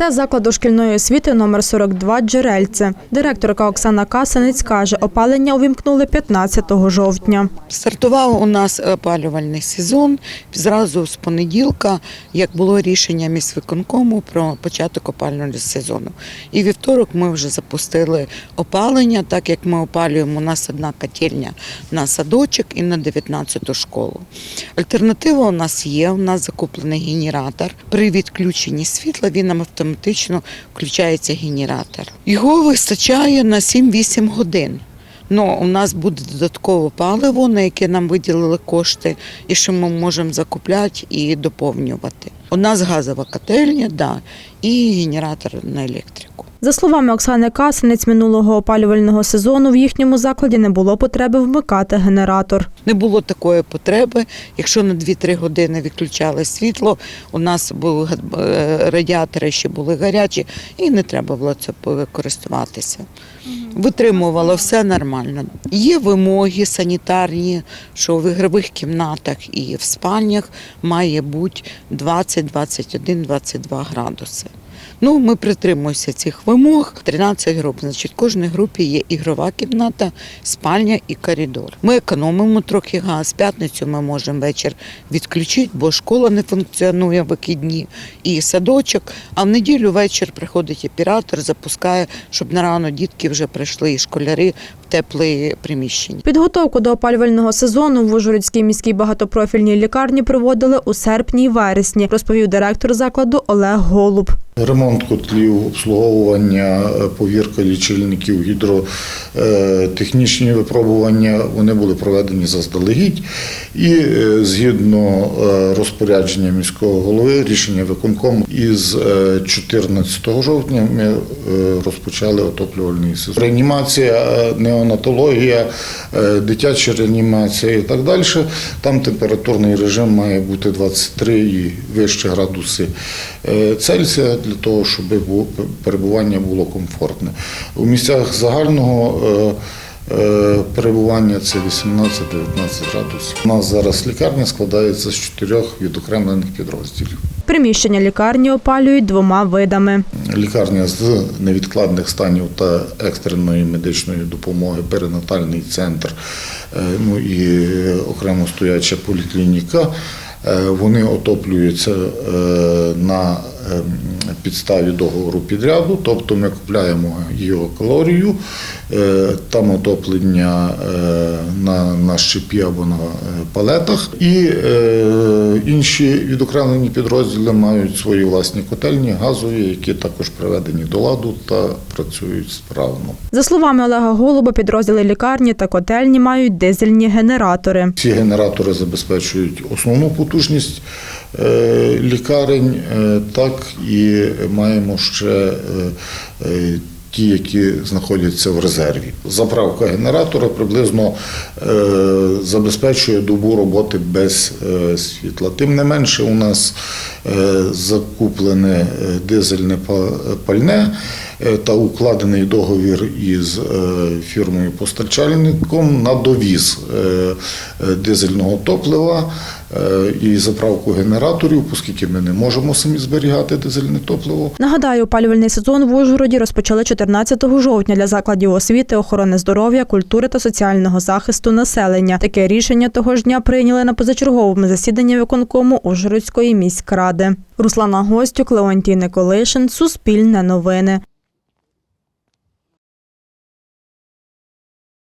Це заклад дошкільної освіти номер 42 «Джерельце». Директорка Оксана Касанець каже, опалення увімкнули 15 жовтня. Стартував у нас опалювальний сезон зразу з понеділка, як було рішення міськвиконкому про початок опалювального сезону. І вівторок ми вже запустили опалення, так як ми опалюємо у нас одна котельня на садочок і на 19-ту школу. Альтернатива у нас є. У нас закуплений генератор. При відключенні світла він нам автоматично включається генератор. Його вистачає на 7-8 годин. Ну, у нас буде додаткове паливо, на яке нам виділили кошти, і що ми можемо закупляти і доповнювати. У нас газова котельня, да, і генератор на електрику. За словами Оксани Касанець, минулого опалювального сезону в їхньому закладі не було потреби вмикати генератор. Не було такої потреби. Якщо на 2-3 години відключали світло, у нас були е, радіатори ще були гарячі, і не треба було це користуватися. Витримувало все нормально. Є вимоги санітарні, що в ігрових кімнатах і в спальнях має бути 20, 21, 22 градуси. Ну, ми притримуємося цих вимог. 13 груп. Значить, в кожній групі є ігрова кімната, спальня і коридор. Ми економимо трохи газ. П'ятницю ми можемо вечір відключити, бо школа не функціонує в вихідні і садочок. А в неділю вечір приходить оператор, запускає, щоб на рано дітки вже прийшли і школяри теплі приміщення. Підготовку до опалювального сезону в Ужгородській міській багатопрофільній лікарні проводили у серпні і вересні, розповів директор закладу Олег Голуб. Ремонт котлів, обслуговування, е, повірка лічильників, гідротехнічні випробування вони були проведені заздалегідь. І е, згідно е, розпорядження міського голови, рішення виконкому із е, 14 жовтня ми е, розпочали отоплювальний сезон. Реанімація, е, неонатологія, е, дитяча реанімація і так далі. Там температурний режим має бути 23 і вище градуси е, Цельсія для того, щоб перебування було комфортне. У місцях загального е, перебування це 18-19 градусів. У нас зараз лікарня складається з чотирьох відокремлених підрозділів. Приміщення лікарні опалюють двома видами. Лікарня з невідкладних станів та екстреної медичної допомоги, перинатальний центр, е, ну і окремо стояча поліклініка. Е, Вони отоплюються е, на е, підставі договору підряду, тобто ми купляємо його калорію, там отоплення е, на, на щепі або на е, палетах, і е, інші відокремлені підрозділи мають свої власні котельні, газові, які також приведені до ладу та працюють справно. За словами Олега Голуба, підрозділи лікарні та котельні мають дизельні генератори. Ці генератори забезпечують основну потужність е, лікарень, е, так і маємо ще е, е, ті, які знаходяться в резерві. Заправка генератора приблизно е, забезпечує добу роботи без е, світла. Тим не менше, у нас е, закуплене дизельне пальне та укладений договір із е, фірмою постачальником на довіз дизельного топлива і заправку генераторів, оскільки ми не можемо самі зберігати дизельне топливо. Нагадаю, опалювальний сезон в Ужгороді розпочали 14 жовтня для закладів освіти, охорони здоров'я, культури та соціального захисту населення. Таке рішення того ж дня прийняли на позачерговому засіданні виконкому Ужгородської міськради. Руслана Гостюк, Леонтій Николишин, Суспільне новини.